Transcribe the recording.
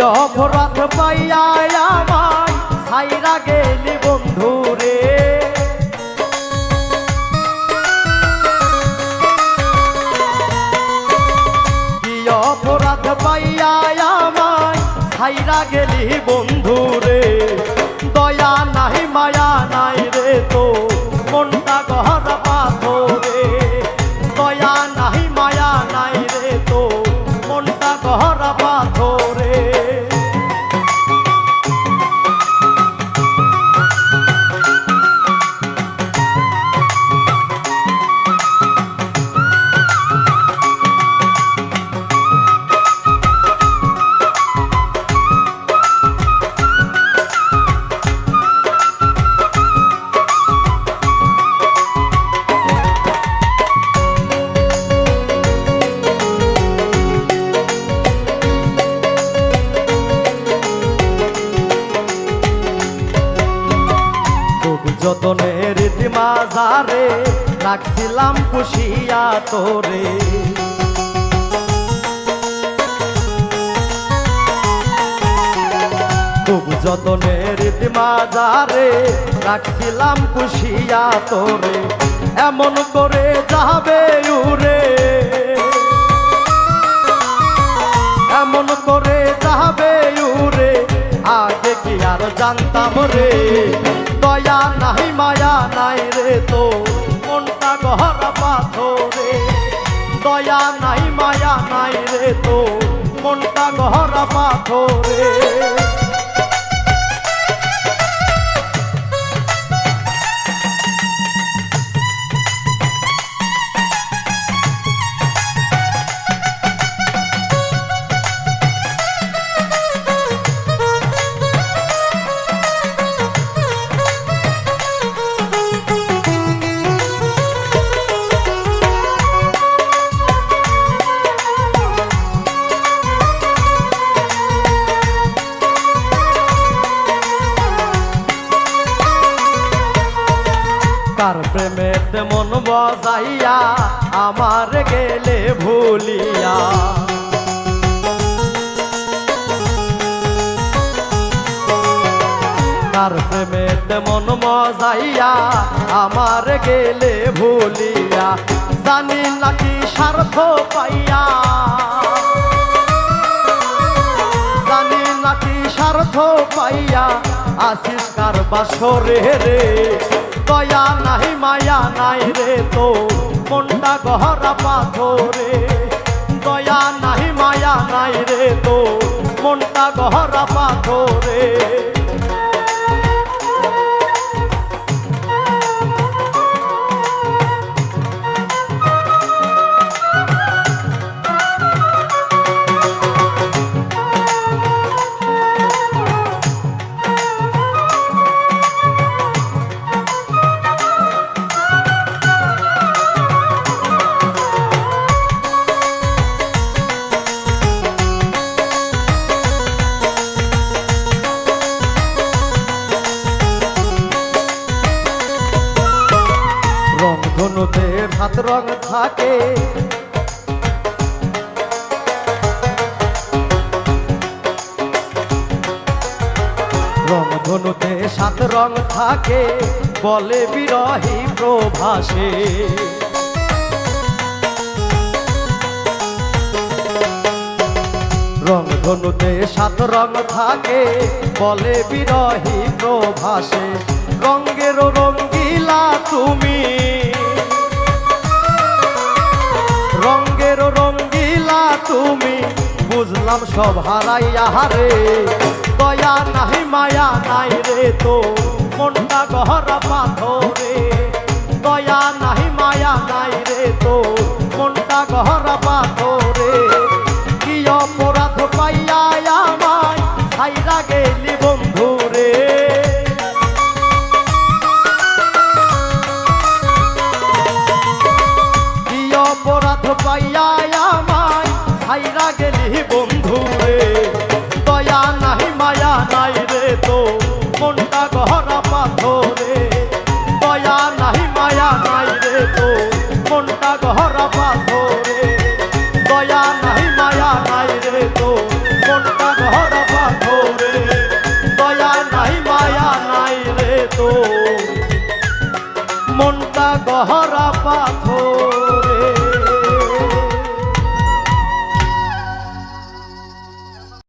অপরাধ পাইয়া আমায় সাইরা গেলি বন্ধু রে। অপরাধ পাইয়া আমায় সাইরা গেলি বন্ধু মাজারে রাখছিলাম পুষিয়া তোরে। খুব যতনের মাজারে রাখছিলাম পুষিয়া তোরে। এমন করে যাবে উরে এমন করে যাবে উরে আগে কি আর জানতাম রে? দয়া নাই, মায়া নাই পাথরে দয়া নাই মায়া নাই রে তো মনটা গহরা পাথরে। কার প্রেমেতে মন বজাইয়া আমার গেলে ভুলিয়া। কার প্রেমেতে মন মজাইয়া আমার গেলে ভুলিয়া। জানি নাকি স্বার্থ পাইয়া। পাইয়া আসিস কার বাসরে রে। দয়া নাই, মায়া নাই রে তো মনটা গহরা পাথরে। দয়া নাই, মায়া নাই রে তো মনটা গহরা পাথরে। ধনুতে সাত রং থাকে। রং ধনুতে সাত রং থাকে, বলে বিরহী প্রভাসে। রং ধনুতে সাত রং থাকে, বলে বিরহী প্রভাসে। রঙ্গের রঙ্গিলা বুঝলাম সব হারাইয়া হারে। গহরা পাথরে